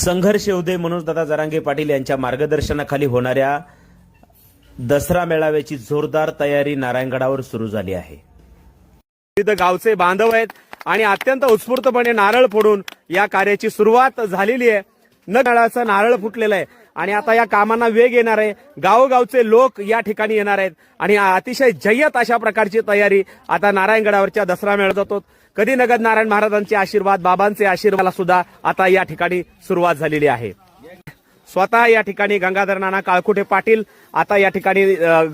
संघर्ष उदय मनोजदादा जरांगे पाटील यांच्या मार्गदर्शनाखाली होणाऱ्या दसरा मेळाव्याची जोरदार तयारी नारायणगडावर सुरू झाली आहे. विविध गावचे बांधव आहेत आणि अत्यंत उत्स्फूर्तपणे नारळ फोडून या कार्याची सुरुवात झालेली आहे. न नारळ फुटलेलं आहे. आणि आता या कामांना वेग येणार आहे. गावोगावचे लोक या ठिकाणी येणार आहेत. आणि अतिशय जय्यत अशा प्रकारची तयारी आता नारायणगडावरच्या दसरा मेळत जातो कधी नगद नारायण महाराजांचे आशीर्वाद बाबांचे आशीर्वाद सुद्धा आता या ठिकाणी सुरुवात झालेली आहे. स्वतः या ठिकाणी गंगाधर नाना काळकुटे पाटील आता या ठिकाणी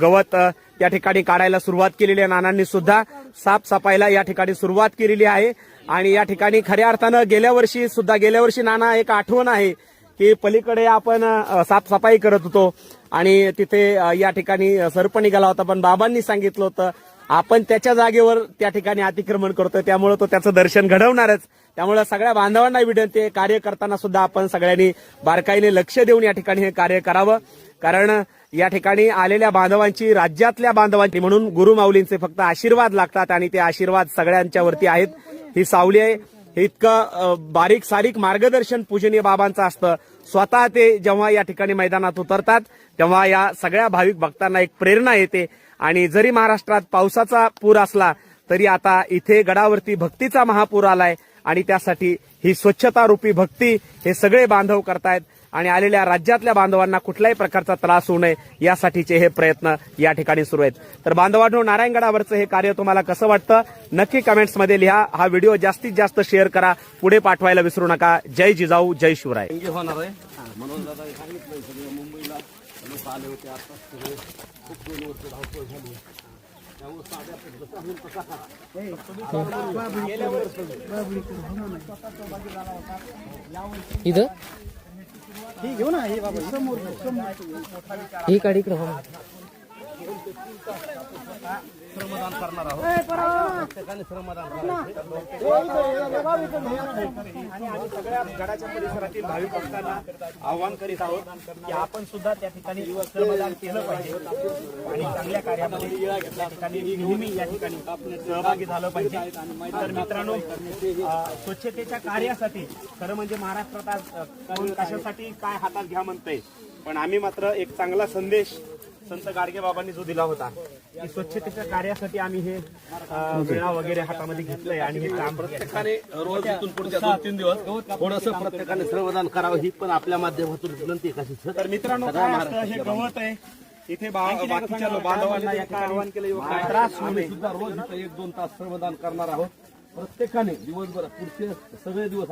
गवत या ठिकाणी काढायला सुरुवात केलेली आहे. नानांनी सुद्धा साफसफाईला या ठिकाणी सुरुवात केलेली आहे. आणि या ठिकाणी खऱ्या अर्थानं गेल्या वर्षी सुद्धा गेल्या वर्षी नाना एक आठवण आहे की पलीकडे आपण साफसफाई करत होतो. आणि तिथे या ठिकाणी सरप निघाला होता. पण बाबांनी सांगितलं होतं आपण त्याच्या जागेवर त्या ठिकाणी अतिक्रमण करतोय. त्यामुळे तो त्याचं दर्शन घडवणारच. त्यामुळे सगळ्या बांधवांना विनंती आहे कार्य करताना सुद्धा आपण सगळ्यांनी बारकाईने लक्ष देऊन या ठिकाणी हे कार्य करावं. कारण या ठिकाणी आलेल्या बांधवांची राज्यातल्या बांधवांची म्हणून गुरुमाऊलींचे फक्त आशीर्वाद लागतात आणि ते आशीर्वाद सगळ्यांच्या वरती आहेत. ही सावली आहे. हे इतकं बारीक सारीक मार्गदर्शन पूजनीय बाबांचं असतं. स्वतः ते जेव्हा या ठिकाणी मैदानात उतरतात तेव्हा या सगळ्या भाविक भक्तांना एक प्रेरणा येते. आणि जरी महाराष्ट्रात पावसाचा पूर असला तरी आता इथे गडावरती भक्तीचा महापूर आलाय. आणि त्यासाठी ही स्वच्छता रूपी भक्ती हे सगळे बांधव करतायत. आणि आलेल्या राज्यातल्या बांधवांना कुठल्याही प्रकारचा त्रास होऊ नये यासाठीचे हे प्रयत्न या ठिकाणी सुरू आहेत तर बांधवांनो नारायणगडावरचं हे कार्य तुम्हाला कसं वाटतं नक्की कमेंट्समध्ये लिहा हा व्हिडिओ जास्तीत जास्त शेअर करा पुढे पाठवायला विसरू नका जय जिजाऊ जय शिवराय डेंग्यू होणार आहे म्हणून दादा सांगितलंय सगळं मुंबईला लोक आले होते आता सगळे खूप दोन वर्ष धावपळ झाली त्यामुळे साध्या पद्धतीचा ही काढ इकडे हो श्रमदान करणार आहोत प्रत्येकाने श्रमदान आणि आम्ही सगळ्या गडाच्या परिसरातील भाविक भक्तांना आवाहन करीत आहोत की आपण सुद्धा त्या ठिकाणी श्रमदान केलं पाहिजे आणि चांगल्या कार्यामध्ये या ठिकाणी नेहमी या ठिकाणी सहभागी झालं पाहिजे तर मित्रांनो स्वच्छतेच्या कार्यासाठी खरं म्हणजे महाराष्ट्रात आज कशासाठी काय हातात घ्या म्हणतंय पण आम्ही मात्र एक चांगला संदेश संत गाडगे बाबांनी जो दिला होता की स्वच्छतेच्या कार्यासाठी आम्ही हे वेळा वगैरे हातामध्ये घेतलंय आणि हे काम प्रत्येकाने रोज इथून पुढच्या दोन तीन दिवस थोडस प्रत्येकाने श्रमदान करावं ही पण आपल्या माध्यमातून विनंती आहे कशी तर मित्रांनो काय असतं हे गवत आहे. इथे बाकीच्या बांधवांना आवाहन केलं त्रास आम्ही सुद्धा रोज एक दोन तास श्रमदान करणार आहोत. प्रत्येकाने दिवसभर पुढचे सगळे दिवस